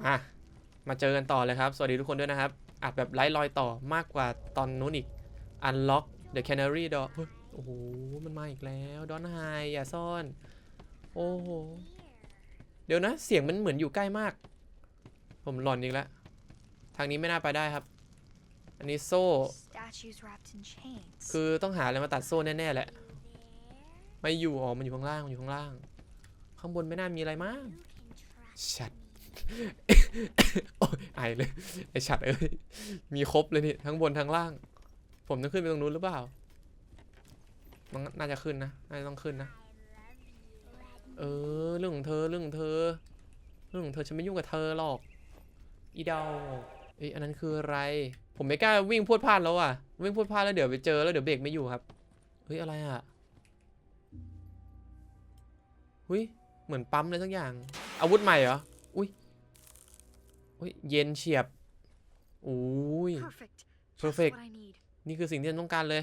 มา มาเจอกันต่อเลยครับ สวัสดีทุกคนด้วยนะครับ อัดแบบไร้รอยต่อมากกว่าตอนนู้นอีก Unlock the Canary Door เฮ้ยโอ้โห มันมาอีกแล้วดอนไฮอย่าซ่อน โอ้โห เดี๋ยวนะ เสียงมันเหมือนอยู่ใกล้มาก ผมหลอนอีกแล้ว ทางนี้ไม่น่าไปได้ครับ อันนี้โซ่ Statues wrapped in chains. คือต้องหาอะไรมาตัดโซ่แน่ๆแหละ ไม่อยู่อ๋อมันอยู่ข้างล่าง มันอยู่ข้างล่าง ข้างบนไม่น่ามีอะไรมั้งชัด โอ้ยไอเลย ไอชัดเอ้ย มีครบเลยนี่ ทั้งบนทั้งล่าง ผมต้องขึ้นไปตรงนู้นหรือเปล่า มันน่าจะขึ้นนะ น่าจะต้องขึ้นนะ เออ เรื่องของเธอ เรื่องของเธอ เรื่องของเธอฉันไม่ยุ่งกับเธอหรอก อีดาวเอ้ยอันนั้นคืออะไร ผมไม่กล้าวิ่งพรวดพลาดแล้วอะ วิ่งพรวดพลาดแล้วเดี๋ยวไปเจอแล้วเดี๋ยวเบรกไม่อยู่ครับ เฮ้ยอะไรอะเฮ้ยเหมือนปั๊มเลยสักอย่าง อาวุธใหม่เหรอ อุ้ยอุ้ยเย็นเฉียบอุ้ย Perfect. Just Perfect. what I need. นี่คือสิ่งที่ฉันต้องการเลย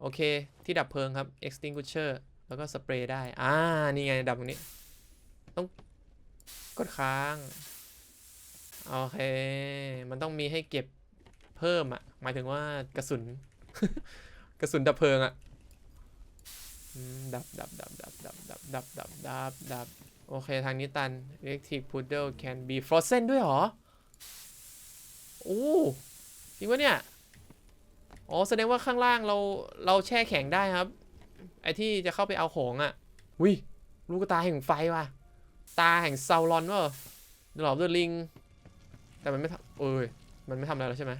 โอเค ที่ดับเพลิงครับ extinguisher แล้วก็สเปรย์ได้ อ่า นี่ไง ดับตรงนี้ ต้องกดค้าง โอเค มันต้องมีให้เก็บเพิ่มอะหมายถึงว่ากระสุน กระสุนดับเพลิงอะอืมดับดับดับดับดับดับดับดับดับดับ โอเค ทางนี้ตัน electric poodle can be frozen ด้วยเหรอ โอ้ จริงปะเนี่ย อ๋อ แสดงว่าข้างล่างเรา เราแช่แข็งได้ครับ ไอที่จะเข้าไปเอาของอะ่ะวิลูกตาแห่งไฟว่ะ ตาแห่งซาวรอนว่ะหลอบเดอลิง แต่มันไม่ทำเอ้ย มันไม่ทำอะไรแล้วใช่ไหม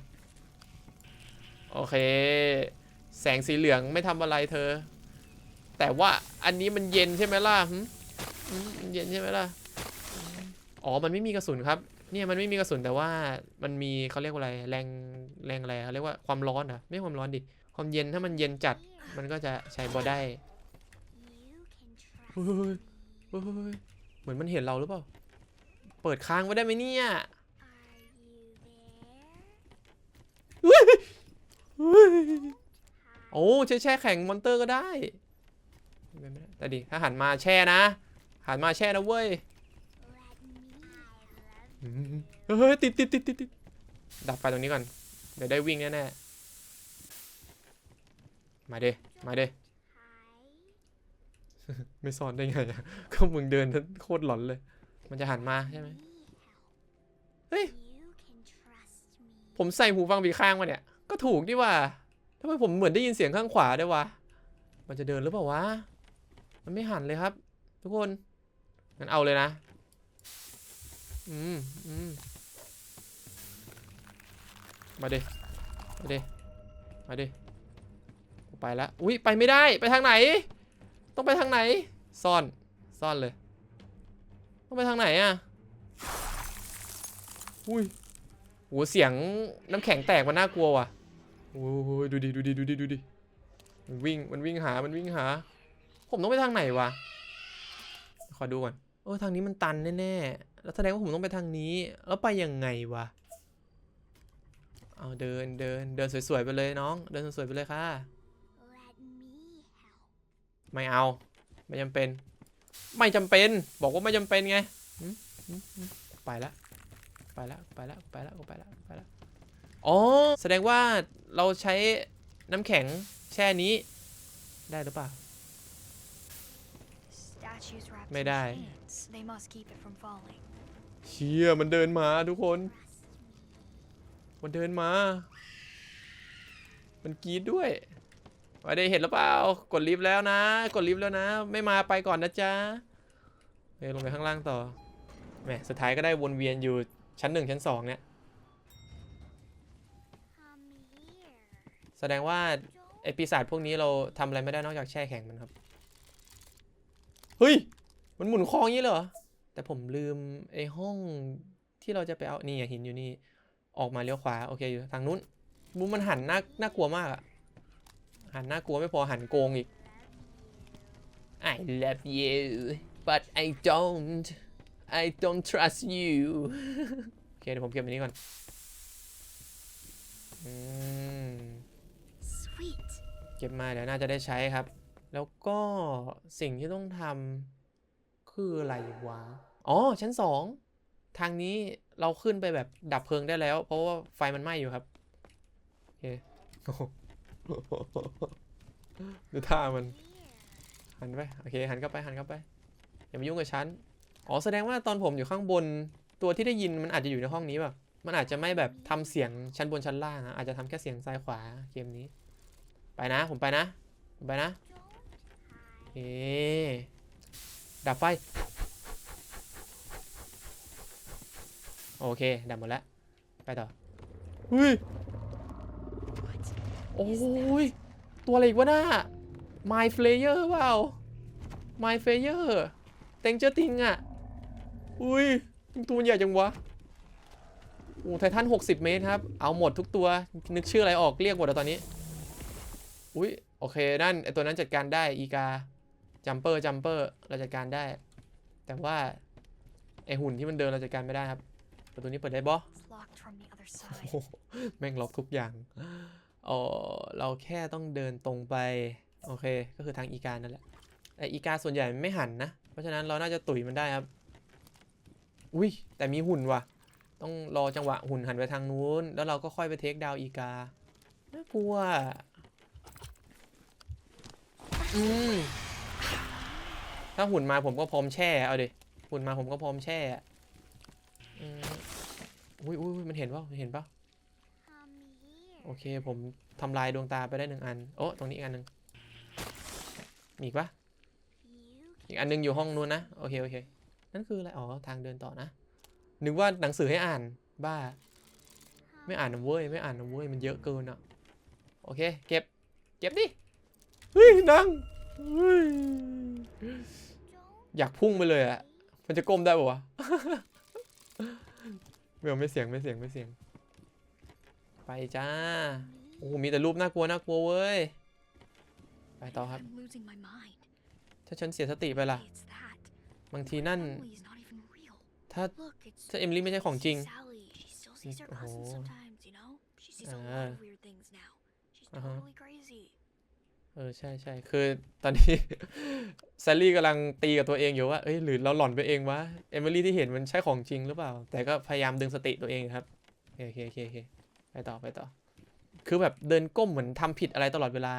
โอเค แสงสีเหลืองไม่ทำอะไรเธอ แต่ว่าอันนี้มันเย็นใช่ไหมล่ะ เย็นใช่ไหมล่ะ อ๋อ มันไม่มีกระสุนครับ เนี่ยมันไม่มีกระสุนแต่ว่ามันมีเขาเรียกว่าอะไร แรงแรงอะไรเขาเรียกว่าความร้อนเหรอไม่ความร้อนดิ ความเย็นถ้ามันเย็นจัด มันก็จะใช้บอได้เฮ้ยเฮ้ยเหมือนมันเห็นเราหรือเปล่า เปิดค้างไว้ได้ไหมเนี่ยโอ้ใช้แช่แข็งมอนเตอร์ก็ได้ไม่ได้แต่ดิถ้าหันมาแช่นะ หันมาแช่นะเว้ย Let me. I love อืมเฮ้ยติดติดติดติดติดดับไฟตรงนี้ก่อน เดี๋ยวได้วิ่งแน่ๆ มาเด้มาเด้ Hi. ไม่ซ่อนได้ไงอะก็มึงเดินโคตรหลอนเลย มันจะหันมาใช่ไหม Me help. เฮ้ย You can trust me. ผมใส่หูฟังปีข้างมาเนี่ย ก็ถูกนี่ว่าทำไมผมเหมือนได้ยินเสียงข้างขวาได้วยวะ มันจะเดินหรือเปล่าวะ มันไม่หันเลยครับ ทุกคน งั้นเอาเลยนะ อืมอืมมาดิมาดิมาดิไปแล้วอุ้ยไปไม่ได้ไปทางไหน ต้องไปทางไหน ซ่อนซ่อนเลย ต้องไปทางไหนอะอุ้ยโหเสียงน้ำแข็งแตกมันน่ากลัวว่ะโอ้ยดูดิดูดิดูดิดูดิมันวิ่งมันวิ่งหามันวิ่งหา ผมต้องไปทางไหนวะขอดูก่อน ออทางนี้มันตันแน่ๆ แล้วแสดงว่าผมต้องไปทางนี้ แล้วไปยังไงวะ เอาเดินเดินเดินสวยๆไปเลยน้อง เดินสวยๆไปเลยค่ะ ไม่เอา ไม่จำเป็น ไม่จำเป็น บอกว่าไม่จำเป็นไง ไปละ ไปละ ไปละ ไปละ ไปละ ไปละ อ๋อ แสดงว่าเราใช้น้ำแข็งแช่นี้ได้หรือเปล่า Statues wrapped May in die. chains. They must keep it from falling. เชี่ยมันเดินมาทุกคน มันเดินมา มันกรีดด้วยว่าได้เห็นหรือเปล่า กดลิฟต์แล้วนะ กดลิฟต์แล้วนะ ไม่มาไปก่อนนะจ๊ะเฮ้ยลงไปข้างล่างต่อแหมสุดท้ายก็ได้วนเวียนอยู่ชั้นหนึ่งชั้นสองเนี่ยแสดงว่าไอปีศาจพวกนี้เราทำอะไรไม่ได้นอกจากแช่แข็งมันครับ เฮ้ย มันหมุนคลองอย่างนี้เลยเหรอ แต่ผมลืมไอห้องที่เราจะไปเอานี่ไงหินอยู่นี่ ออกมาเลี้ยวขวาโอเคอยู่ทางนู้นบูมมันหันน่าน่ากลัวมากอะหันน่ากลัวไม่พอหันโกงอีก I love you but I don't I don't trust you โอเคเดี๋ยวผมเก็บอันนี้ก่อนอืม Sweet. เก็บมาเดี๋ยวน่าจะได้ใช้ครับ แล้วก็สิ่งที่ต้องทำ คืออะไรวะ อ๋อ ชั้นสองทางนี้เราขึ้นไปแบบดับเพลิงได้แล้ว เพราะว่าไฟมันไหม้อยู่ครับโอเคโอ้โหดูท่ามัน Here. หันไป โอเค หันกลับไป หันกลับไป อย่ามายุ่งกับฉัน อ๋อ แสดงว่าตอนผมอยู่ข้างบน ตัวที่ได้ยินมันอาจจะอยู่ในห้องนี้แบบมันอาจจะไม่แบบทำเสียงชั้นบนชั้นล่างอะอาจจะทำแค่เสียงซ้ายขวาเกมนี้ ไปนะ ผมไปนะ ผมไปนะ Don't เอ๊ ดับไฟ โอเค ดับหมดแล้ว ไปต่อเฮ้ยโอ้ย ตัวอะไรอีกวะน่า My Flayer เปล่า My Flayer เต็งเจอติงอะ อุ้ยตัวมันใหญ่จังวะโอ้ไททัน 60 เมตรครับ เอาหมดทุกตัว นึกชื่ออะไรออกเรียกหมดแล้วตอนนี้ อุ้ย โอเค นั่นไอตัวนั้นจัดการได้อีกา จัมเปอร์จัมเปอร์เราจัดการได้ แต่ว่าไอหุ่นที่มันเดินเราจัดการไม่ได้ครับ ประตูนี้เปิดได้บ่ It's locked from the other โอ้ side. โหแม่งล็อกทุกอย่างอ๋อเราแค่ต้องเดินตรงไป โอเค ก็คือทางอีกานั่นแหละแต่อีกาส่วนใหญ่มันไม่หันนะ เพราะฉะนั้นเราน่าจะตุ๋ยมันได้ครับ อุ้ยแต่มีหุ่นว่ะ ต้องรอจังหวะหุ่นหันไปทางนู้น แล้วเราก็ค่อยไปเทคดาวน์อีกา น่ากลัว อืม ถ้าหุ่นมาผมก็พร้อมแช่ เอาดิ หุ่นมาผมก็พร้อมแช่อืมอุ้ยอุ้ยอุ๊ยมันเห็นป่ะมันเห็นป่ะ Come here. โอเค ผมทำลายดวงตาไปได้หนึ่งอัน โอ้ตรงนี้อีกอันหนึ่งมีอีกปะ You อีกอันหนึงอยู่ห้องนู้นนะ โอเค โอเค นั่นคืออะไร อ๋อ ทางเดินต่อนะ นึกว่าหนังสือให้อ่าน บ้า ไม่อ่านนะเว้ย ไม่อ่านนะเว้ย มันเยอะเกินอะ โอเค เก็บ เก็บดิ เฮ้ย นั่งเฮ้ย don't อยากพุ่งไปเลยอะมันจะก้มได้ปะวะไม่เอาไม่เสียงไม่เสียงไม่เสียง ไปจ้า โอ้โหมีแต่รูปน่ากลัวน่ากลัวเว้ย ไปต่อครับ I'm losing my mind. ถ้าฉันเสียสติไปล่ะ Maybe it's that. บางทีนั่น Emily's not even real. ถ้า Look, it's ถ้าเอมิลี่ไม่ใช่ของจริง Sally. She still sees her Oh. เออใช่ใช่คือตอนนี้ แซลลี่กำลังตีกับตัวเองอยู่ว่าเอ้ยหรือเราหลอนไปเองวะเอมิลี่ที่เห็นมันใช่ของจริงหรือเปล่า แต่ก็พยายามดึงสติตัวเองครับโอเคโอเคโอเคไปต่อไปต่อ คือแบบเดินก้มเหมือนทำผิดอะไรตลอดเวลา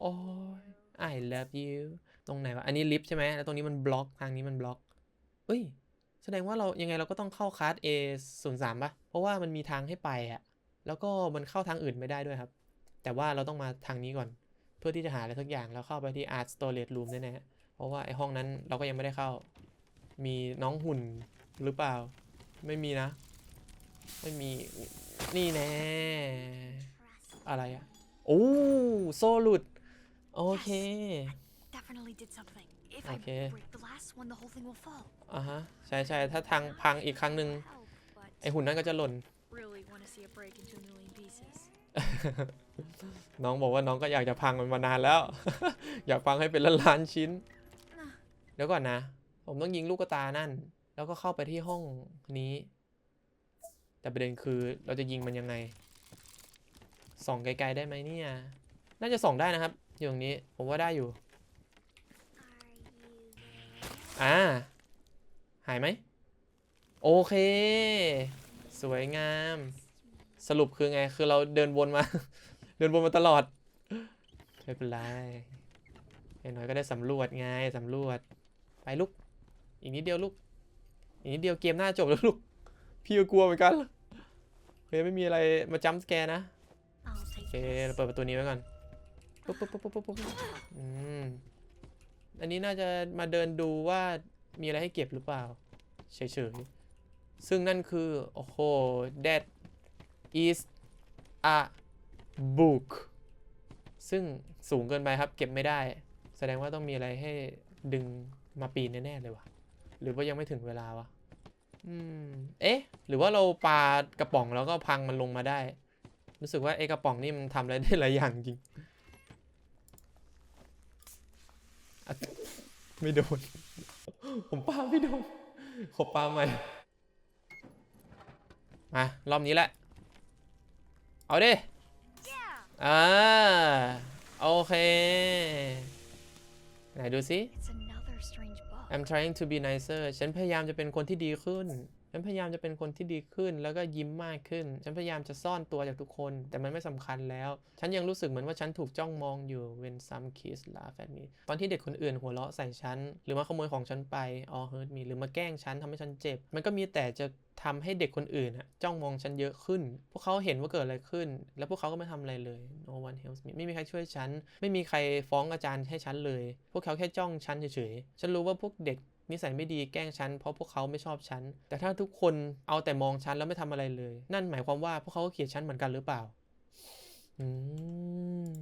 โอ้ย I love you ตรงไหนวะ อันนี้ลิฟต์ใช่ไหมแล้วตรงนี้มันบล็อกทางนี้มันบล็อกเอ้ย แสดงว่าเรายังไงเราก็ต้องเข้าคลาส A 0 3ป่ะ เพราะว่ามันมีทางให้ไปอะแล้วก็มันเข้าทางอื่นไม่ได้ด้วยครับ แต่ว่าเราต้องมาทางนี้ก่อน เพื่อที่จะหาอะไรสักอย่างแล้วเข้าไปที่ Art Storage Room แน่ๆเพราะว่าไอห้องนั้นเราก็ยังไม่ได้เข้า มีน้องหุ่นหรือเปล่า ไม่มีนะ ไม่มีนี่แน่ trust อะไรอะโอ้โซ่หลุดโอเค Definitely did something. If Okay. I break the last one, the whole thing will fall. อ่าฮะใช่ใช่ถ้าทางพังอีกครั้งหนึ่ง Help, but ไอหุ่นนั้นก็จะหล่น น้องบอกว่าน้องก็อยากจะพังมันมานานแล้ว อยากพังให้เป็นล้านล้านชิ้น เดี๋ยวก่อนนะ ผมต้องยิงลูกตานั่น แล้วก็เข้าไปที่ห้องนี้ แต่ประเด็นคือเราจะยิงมันยังไง ส่องไกลๆได้ไหมเนี่ย น่าจะส่องได้นะครับ อยู่ตรงนี้ ผมว่าได้อยู่ อ่า หายไหม โอเค สวยงาม สรุปคือไง คือเราเดินวนมา เดินวนมาตลอด ไม่เป็นไรอย่างน้อยก็ได้สำรวจไงสำรวจ ไปลูก อีกนิดเดียวลูก อีกนิดเดียวเกมหน้าจบแล้วลูก พี่ก็กลัวเหมือนกัน เฮ้ยไม่มีอะไรมาจัมป์สแกนะโอเคเราเปิดประตูนี้ไว้ก่อน ปุ๊บปุ๊บปุ๊บปุ๊บปุ๊บอืม อันนี้น่าจะมาเดินดูว่ามีอะไรให้เก็บหรือเปล่า เฉยๆ ซึ่งนั่นคือ โอ้โห that is a book ซึ่งสูงเกินไปครับ เก็บไม่ได้ แสดงว่าต้องมีอะไรให้ดึงมาปีนแน่ๆเลยวะหรือว่ายังไม่ถึงเวลาวะอืมเอ๊ะ หรือว่าเราปากระป๋องแล้วก็พังมันลงมาได้ รู้สึกว่าไอ้กระป๋องนี่มันทำอะไรได้หลายอย่างจริง ไม่โดน ผมปาไม่โดนขอปาใหม่มารอบนี้แหละ เอาดิอ่าโอเค ไหนดูสิ It's another strange bug. I'm trying to be nicer ฉันพยายามจะเป็นคนที่ดีขึ้นเฉันพยายามจะเป็นคนที่ดีขึ้น แล้วก็ยิ้มมากขึ้น ฉันพยายามจะซ่อนตัวจากทุกคน แต่มันไม่สำคัญแล้ว ฉันยังรู้สึกเหมือนว่าฉันถูกจ้องมองอยู่ when some kids laugh at me ตอนที่เด็กคนอื่นหัวเราะใส่ฉัน หรือมาขโมยของฉันไป or hurt me หรือมาแกล้งฉันทำให้ฉันเจ็บ มันก็มีแต่จะทำให้เด็กคนอื่นอะจ้องมองฉันเยอะขึ้น พวกเขาเห็นว่าเกิดอะไรขึ้น แล้วพวกเขาก็ไม่ทำอะไรเลย no one helps me ไม่มีใครช่วยฉัน ไม่มีใครฟ้องอาจารย์ให้ฉันเลย พวกเขาแค่จ้องฉันเฉยๆ ฉันรู้ว่าพวกเด็ก นิสัยไม่ดีแกล้งฉันเพราะพวกเขาไม่ชอบฉัน แต่ถ้าทุกคนเอาแต่มองฉันแล้วไม่ทำอะไรเลย นั่นหมายความว่าพวกเขาก็เกลียดฉันเหมือนกันหรือเปล่า อืม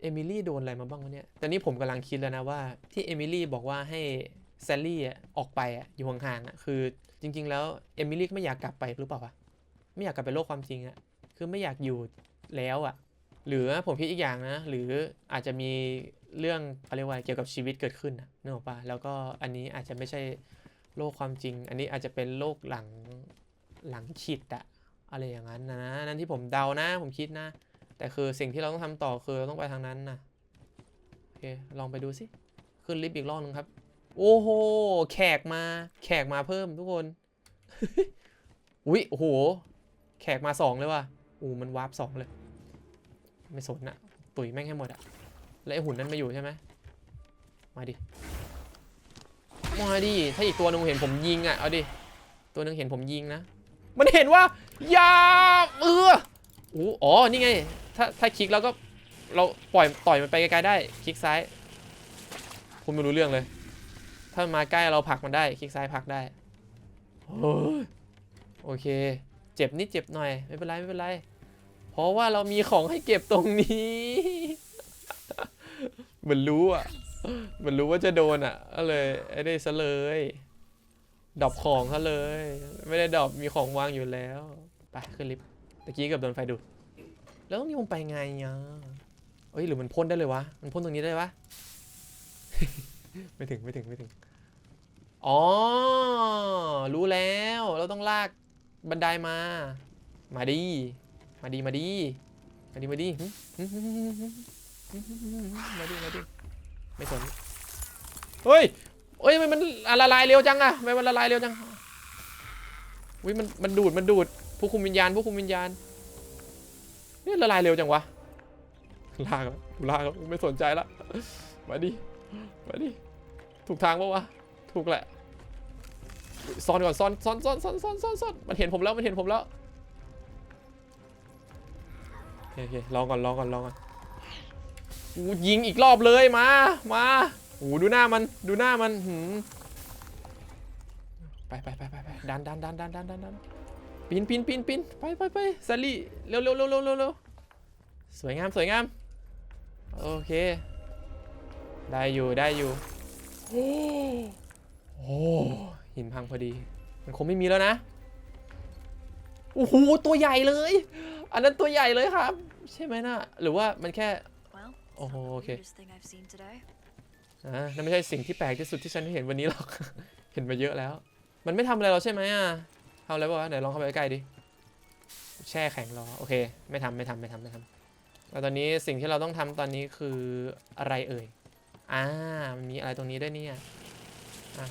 เอมิลี่โดนอะไรมาบ้างวะเนี่ยตอนนี้ผมกำลังคิดแล้วนะว่าที่เอมิลี่บอกว่าให้แซลลี่อะออกไปอะอยู่ห่างๆอะคือจริง ๆ แล้วเอมิลี่ไม่อยากกลับไปหรือเปล่าวะ ไม่อยากกลับไปโลกความจริงอะคือไม่อยากอยู่แล้วอะ หรือผมคิดอีกอย่างนะ หรืออาจจะมีเรื่องอะไรว่าเกี่ยวกับชีวิตเกิดขึ้นนะนึกออกปะแล้วก็อันนี้อาจจะไม่ใช่โลกความจริง อันนี้อาจจะเป็นโลกหลังหลังฉิดอะอะไรอย่างนั้นนะนั่นที่ผมเดานะ ผมคิดนะ แต่คือสิ่งที่เราต้องทำต่อคือเราต้องไปทางนั้นนะโอเคลองไปดูสิขึ้นลิฟต์อีกรอบนึงครับ โอ้โหแขกมา แขกมาเพิ่มทุกคนอุ๊ยโอ้โห แขกมาสองเลยว่ะอู้มันวาร์ปสองเลย ไม่สนอะตุ๋ยแม่งให้หมดอะแล้วไอหุ่นนั้นมาอยู่ใช่ไหมมาดิมาดิถ้าอีกตัวหนึงเห็นผมยิงอะเอาดิตัวหนึงเห็นผมยิงนะ มันเห็นว่าย่าเอออู้อ๋อนี่ไง ถ้าถ้าคลิกแล้วก็เราปล่อยต่อยมันไปไกลๆได้ คลิกซ้ายคุณไม่รู้เรื่องเลย ถ้ามาใกล้เราผลักมันได้ คลิกซ้ายผลักได้โอเค เจ็บนิดเจ็บหน่อย ไม่เป็นไร ไม่เป็นไร เพราะว่าเรามีของให้เก็บตรงนี้เหมือนรู้อะเหมือนรู้ว่าจะโดนอะก็เลยไอ้ได้ซะเลยดรอปของเขาเลย ไม่ได้ดรอปมีของวางอยู่แล้วไปขึ้นลิฟต์ตะกี้เกือบโดนไฟดูดแล้วต้องโยงไปไงอะเอ้ยหรือมันพ่นได้เลยวะมันพ่นตรงนี้ได้วะไม่ถึงไม่ถึงไม่ถึงอ๋อ รู้แล้ว เราต้องลากบันไดมา มาดี มาดีมาดี มาดีมาดีมาดีมาดีไม่สนเฮ้ยเฮ้ยมันมันละลายเร็วจังอะไมมันละลายเร็วจังวิมันมันดูดมันดูดผู้คุมวิญญาณผู้คุมวิญญาณนี่ละลายเร็วจังวะลากลกูลากกูไม่สนใจละมาดิมาดิถูกทางปะวะถูกแหละซ่อนก่อนซ่อนซ่อนซ่อนซ่อนซ่อนซ่อนมันเห็นผมแล้วมันเห็นผมแล้ว โอเคโอเครอก่อนรอก่อนรอก่อนอู้ยิงอีกรอบเลยมา มาโอ้ดูหน้ามันดูหน้ามันหืมไปไปไปไปไปดันดันดันดันดันดันดันปีนปีนปีนปีนไปไปไปซาลี่เร็วเร็วเร็วเร็วเร็วเร็วสวยงามสวยงามโอเค ได้อยู่ได้อยู่โอ้โหหินพังพอดี มันคงไม่มีแล้วนะโอ้โหตัวใหญ่เลย อันนั้นตัวใหญ่เลยครับ ใช่ไหมนะหรือว่ามันแค่ Well, Oh, it's not the okay. weirdest thing I've seen today. อ่านั่นไม่ใช่สิ่งที่แปลกที่สุดที่ฉันเห็นวันนี้หรอก เห็นมาเยอะแล้ว มันไม่ทำอะไรเราใช่ไหมอะทำอะไรบ้างวะไหนลองเข้าไปใกล้ๆดิ แช่แข็งรอ โอเค ไม่ทำไม่ทำไม่ทำไม่ทำแล้วตอนนี้สิ่งที่เราต้องทำตอนนี้คืออะไรเอ่ย อ่า มันมีอะไรตรงนี้ด้วยเนี่ยอะ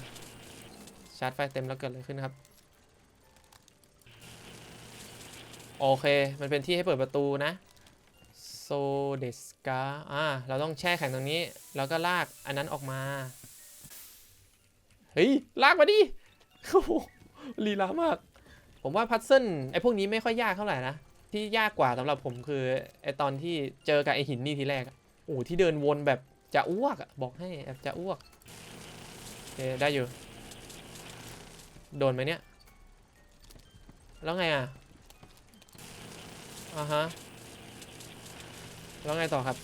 ชาร์จไฟเต็มแล้วเกิดอะไรขึ้นครับ โอเค มันเป็นที่ให้เปิดประตูนะโซเดสกาอ่า เราต้องแช่แข็งตรงนี้ แล้วก็ลากอันนั้นออกมา เฮ้ย ลากมาดิโอ้โหลีลามาก ผมว่าพัซเซิลไอ้พวกนี้ไม่ค่อยยากเท่าไหร่นะ ที่ยากกว่าสำหรับผมคือไอ้ตอนที่เจอกับไอ้หินนี่ทีแรกอะโอ้โหที่เดินวนแบบจะอ้วกบอกให้แบบจะอ้วกโอเคได้อยู่ โดนไหมเนี่ย แล้วไงอะ อ่าฮะ แล้วไงต่อครับ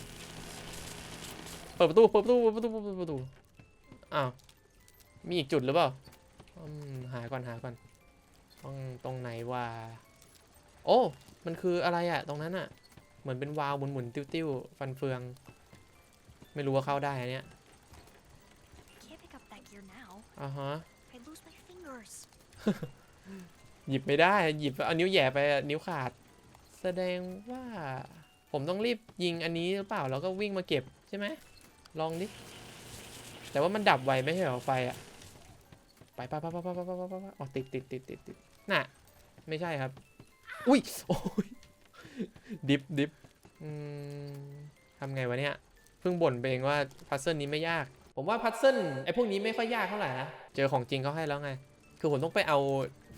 เปิดประตู เปิดประตู เปิดประตู เปิดประตู อ้าว มีอีกจุดหรือเปล่าอืมหาก่อน หาก่อนตรงตรงไหนว่าโอ้ มันคืออะไรอะตรงนั้นอะเหมือนเป็นวาล์วหมุนหมุนๆติ้วๆ ฟันเฟือง ไม่รู้ว่าเข้าได้อันเนี้ย Can't pick up that gear now. อ่าฮะ I'd lose my fingers. หยิบไม่ได้ หยิบเอานิ้วแหย่ไปอะนิ้วขาด แสดงว่าผมต้องรีบยิงอันนี้หรือเปล่าแล้วก็วิ่งมาเก็บใช่ไหมลองดิ แต่ว่ามันดับไวไม่ใช่หรอไฟอะไปไปไปไปไปไปไปไปไปไปอ๋อติดติดติดติดติดน่ะ ไม่ใช่ครับ อุ้ยโอ้ยดิฟดิฟทำไงวะเนี่ยเพิ่งบ่นไปเองว่าพัซเซิลนี้ไม่ยาก ผมว่าพัซเซิลไอ้พวกนี้ไม่ค่อยยากเท่าไหร่นะ เจอของจริงเขาให้แล้วไง คือผมต้องไปเอา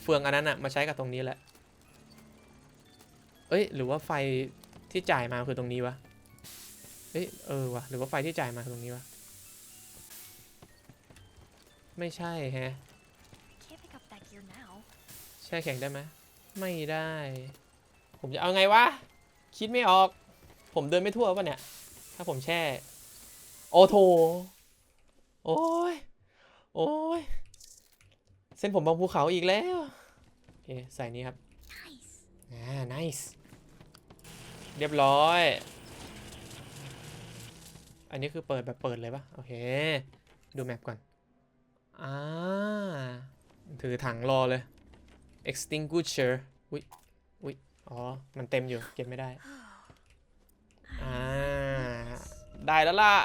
เฟืองอันนั้นอะมาใช้กับตรงนี้แหละ อ้ย หรือว่าไฟที่จ่ายมาคือตรงนี้วะ เอ้ย เออวะหรือว่าไฟที่จ่ายมาคือตรงนี้วะ ไม่ใช่แฮะ Can't pick up that gear now. แช่แข็งได้ไหมไม่ได้ ผมจะเอาไงวะ คิดไม่ออก ผมเดินไม่ทั่วป่ะเนี่ย ถ้าผมแช่ โอ้โถโอ้ย โอ้ย เส้นผมบางภูเขาอีกแล้ว โอเค ใส่นี้ครับ Nice. อ่า nice เรียบร้อย อันนี้คือเปิดแบบเปิดเลยปะโอเค ดูแมปก่อน อ่า ถือถังรอเลย extinguisher อุ้ยอุ้ยอ๋อ มันเต็มอยู่ เก็บไม่ได้ อ่า ได้แล้วล่ะ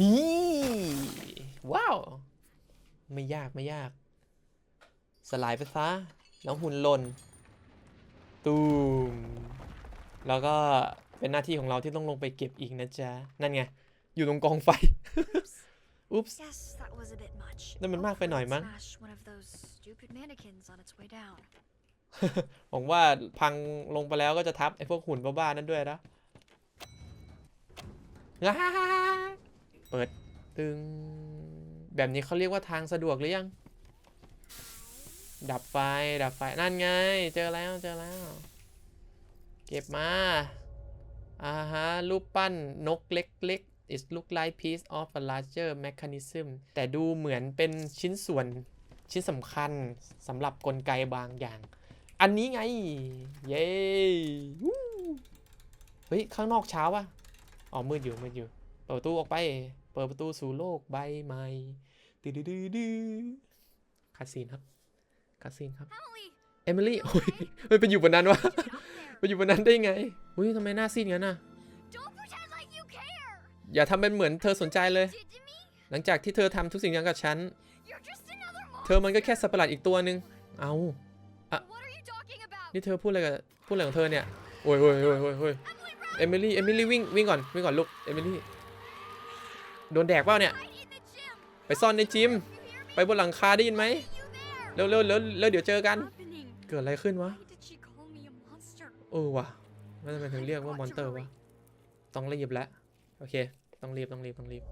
อีว้าว ไม่ยากไม่ยาก สลายไปซะ แล้วหุ่นหล่นตูม แล้วก็เป็นหน้าที่ของเราที่ต้องลงไปเก็บอีกนะจ๊ะ นั่นไง อยู่ตรงกองไฟ อุ๊ปส์ Yes, that was a bit much. นั่นมันมากไปหน่อย Hopefully มั้ง it smashed one of those stupid mannequins on its way down. หวังว่าพังลงไปแล้วก็จะทับไอ้พวกหุ่นบ้าๆนั่นด้วยนะง่าเปิดตึง แบบนี้เขาเรียกว่าทางสะดวกหรือยัง ดับไฟ ดับไฟ นั่นไง เจอแล้ว เจอแล้ว เก็บมา อ่าฮะ รูปปั้นนกเล็กๆ it look like piece of a larger mechanism แต่ดูเหมือนเป็นชิ้นส่วนชิ้นสำคัญสำหรับกลไกบางอย่าง อันนี้ไง เย้วู้เฮ้ย ข้างนอกเช้าป่ะอ๋อมืดอยู่มืดอยู่ เปิดประตูออกไป เปิดประตูสู่โลกใบใหม่ดื้อดื้อดื้อดื้อคัดซีนครับคัดซีนครับ Emily, เอมิลี่โอ้ยเฮ้ยไปอยู่บนนั้นวะ get up there. ไปอยู่บนนั้นได้ไงอุ้ยทำไมหน้าซีดงั้นน่ะ Don't pretend like you care. อย่าทำเป็นเหมือนเธอสนใจเลย Did to me? หลังจากที่เธอทำทุกสิ่งอย่างกับฉัน You're just another เธอมันก็แค่สัตว์ประหลาดอีกตัวหนึ่งเอา What are you talking about? นี่เธอพูดอะไรกับพูดอะไรของเธอเนี่ยโอ้ยโอ้ยโอ้ยโอ้ยโอ้ย Emily, run! เอมิลี่เอมิลี่วิ่งวิ่งก่อนวิ่งก่อนลูกเอมิลี่โดนแดกเปล่าเนี่ย Hide in the gym. ไปซ่อนในจิม You hear me? ไปบนหลังคาได้ยินไหม You there? เร็วเร็วเร็วเร็วเดี๋ยวเจอกัน Happening. เกิดอะไรขึ้นวะ เออว่ะแล้วทำไมถึงเรียกว่ามอนเตอร์วะต้องรีบแล้วโอเค ต้องรีบต้องรีบต้องรีบ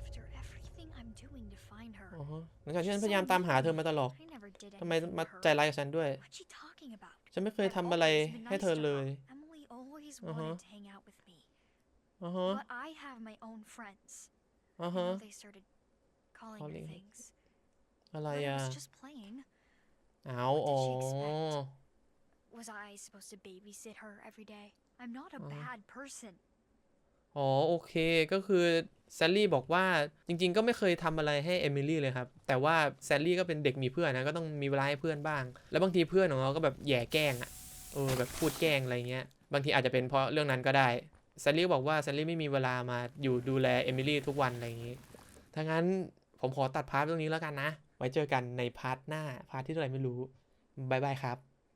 After everything I'm doing to find her, อ๋อหลังจากที่ฉันพยายามตามหาเธอมาตลอด I never did ทำไม anything มา for ใจ her. ร้ายกับฉันด้วย What's she talking about? ฉันไม่เคย I've ทำอะไร always been ให้ nice เธอ to เลย her. Emily always Uh-huh. wanted to hang out with me. อ๋อฮะ But I have my own friends. อ๋อ You ฮะ know, they started calling her Calling her. things. อะไร But I อะ was just playing. เอา What อ๋อ did she expect? Was I supposed to babysit her every day? I'm not a Uh. bad person. อ๋อโอเคก็คือแซลลี่บอกว่าจริงๆ ก็ไม่เคยทำอะไรให้เอมิลี่เลยครับ แต่ว่าแซลลี่ก็เป็นเด็กมีเพื่อนนะ ก็ต้องมีเวลาให้เพื่อนบ้าง แล้วบางทีเพื่อนของเราก็แบบแหย่แกล้งอะเออแบบพูดแกล้งอะไรเงี้ย บางทีอาจจะเป็นเพราะเรื่องนั้นก็ได้แซลลี่บอกว่าแซลลี่ไม่มีเวลามาอยู่ดูแลเอมิลี่ทุกวันอะไรอย่างงี้ถ้างั้นผมขอตัดพาร์ทตรงนี้แล้วกันนะ ไว้เจอกันในพาร์ทหน้าพาร์ทที่เท่าไหร่ไม่รู้บายบายครับ